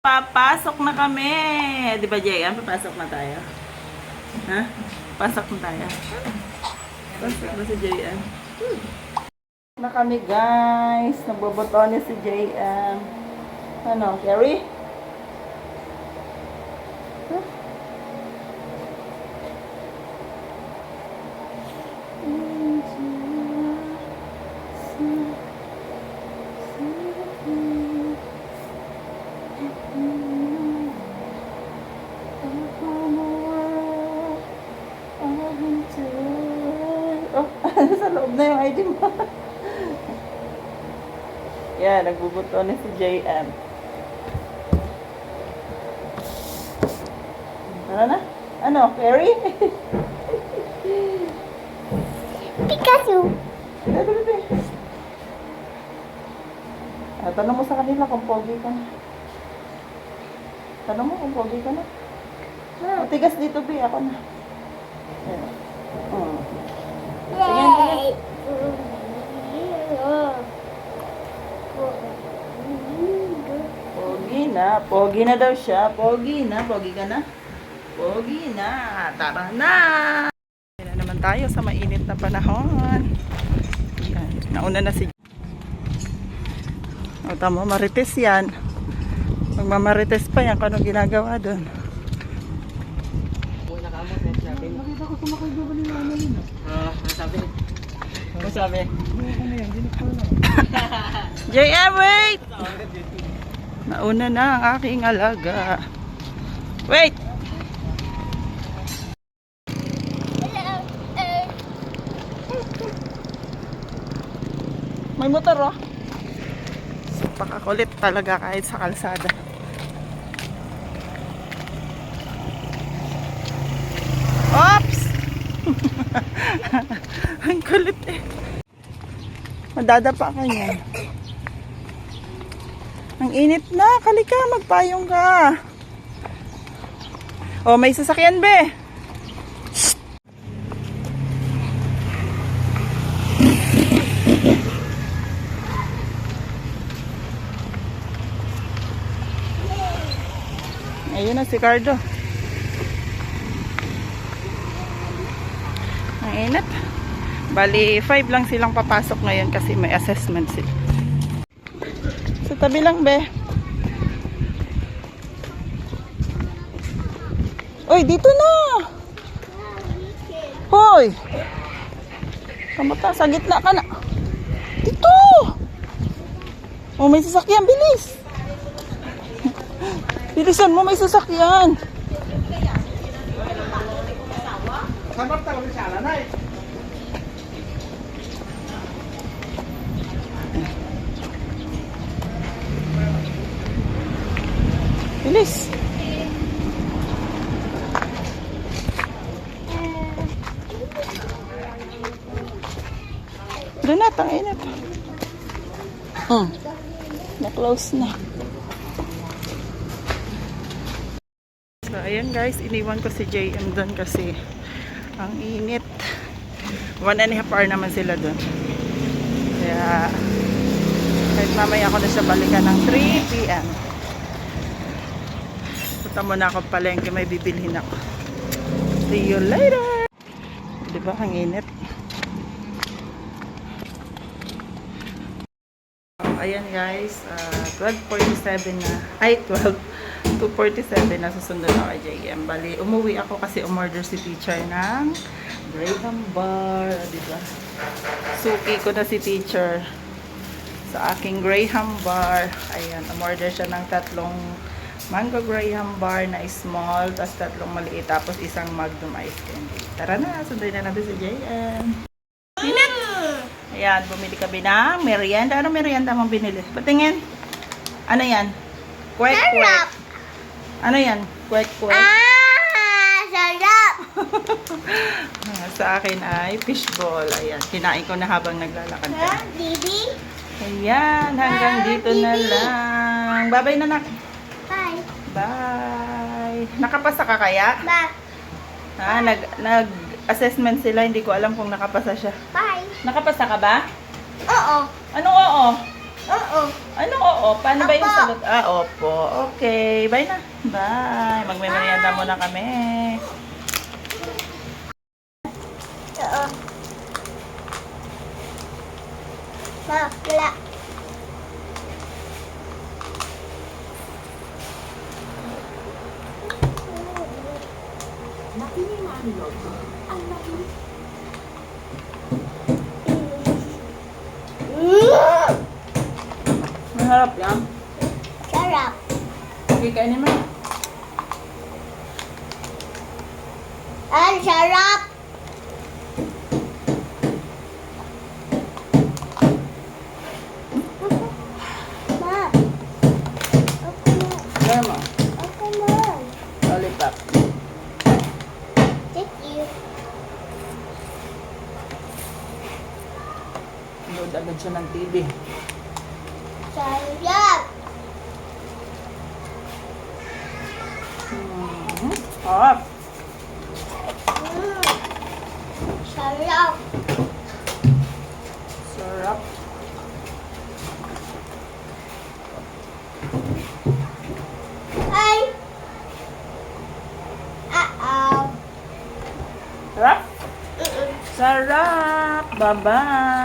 Papasok na kami. Di ba, Jayan? Papasok na tayo. Ha? Pasok na tayo. Pasok na si Jayan. Na kami, guys. Nagboboto niya si Jayan. Ano, Carrie? Oh, sa loob na yung ID mo. Yan, nagbubuto na si JM. Ano na? Ano, Perry? Pikachu. Dito, dito. Ah, tanong mo sa kanila kung pogi ka na. Tanong mo kung pogi ka na. Ah, tigas dito, Bi. Ako na. Ayan. Pogi na. Pogi na daw siya. Pogi na. Pogi ka na. Pogi na. Tara na. Yan na naman tayo sa mainit na panahon. Yan. Nauna na si... O, tamo, marites yan. Magmamarites pa yan kung anong ginagawa doon. Ah, ano sabi? Ano sabi? JM, wait! Nauna na ang aking alaga. Wait! May motor, oh. Pakakulit talaga kahit sa kalsada. Oops! ang kulit eh. Madadapa ka niyan. Ang init na. Kalika, magpayong ka. Oh, may sasakyan, be. Ayun na si Cardo. Ang init. Bali, 5 lang silang papasok ngayon kasi may assessment sila. Sa tabi lang, be. Uy, dito na! Hoy! Kamuta, sa gitna ka na. Dito! Oh, may sasakyan, bilis! Bilisan mo, may sasakyan. Ko sa alanay. Bilis. Doon na, tanginit. Hmm. Na-close na. So, ayan guys, iniwan ko si JM doon kasi ang init. One and a half hour naman sila doon. Kaya, kahit mamaya ako na siya balikan ng 3 p.m. Punta muna ako palengke, may bibilhin ako. See you later! Diba, ang init. Ayan guys, uh, 12.47 na, ay 12, 2.47 na susunod ako JM. Bali, umuwi ako kasi umorder si teacher ng Graham Bar, diba? Suki ko na si teacher sa aking Graham Bar. Ayan, umorder siya ng tatlong mango Graham Bar na small, tapos tatlong maliit, tapos isang Magnum ice candy. Tara na, sunduin na natin si JM. Init! Ayan, bumili kami ng merienda. Ano merienda mong binili? Patingin. Ano yan? Kwek kwek. Ano yan? Kwek kwek. Ah! Sarap! Ah, Sa akin ay fishball. Ayan, kinain ko na habang naglalakad ka. Ha? Didi? Ayan, hanggang Ah, dito na Bibi. lang. Bye-bye na nak. Bye. Bye. Nakapasa ka kaya? Bye. Ha, nag nag assessment sila, hindi ko alam kung nakapasa siya. Bye. Nakapasa ka ba? Oo. Anong oo? Oo. Ano oo? Paano ba yung Opo. sagot? Ah, opo. Okay. Bye na. Bye. Magmemorienda muna kami. Oo. Bakla. Mm. Masarap yan. Sarap. Sige, kainin mo. Ang sarap. Ma. Okay na. Gaya mo. Okay na. Lollipop. Thank you. Load agad siya ng TV. Sarap. Mm-hmm. Sarap. Mm. Sarap. Sarap. Ay. Uh-oh. Sarap. Mm-mm. Sarap. Bye-bye.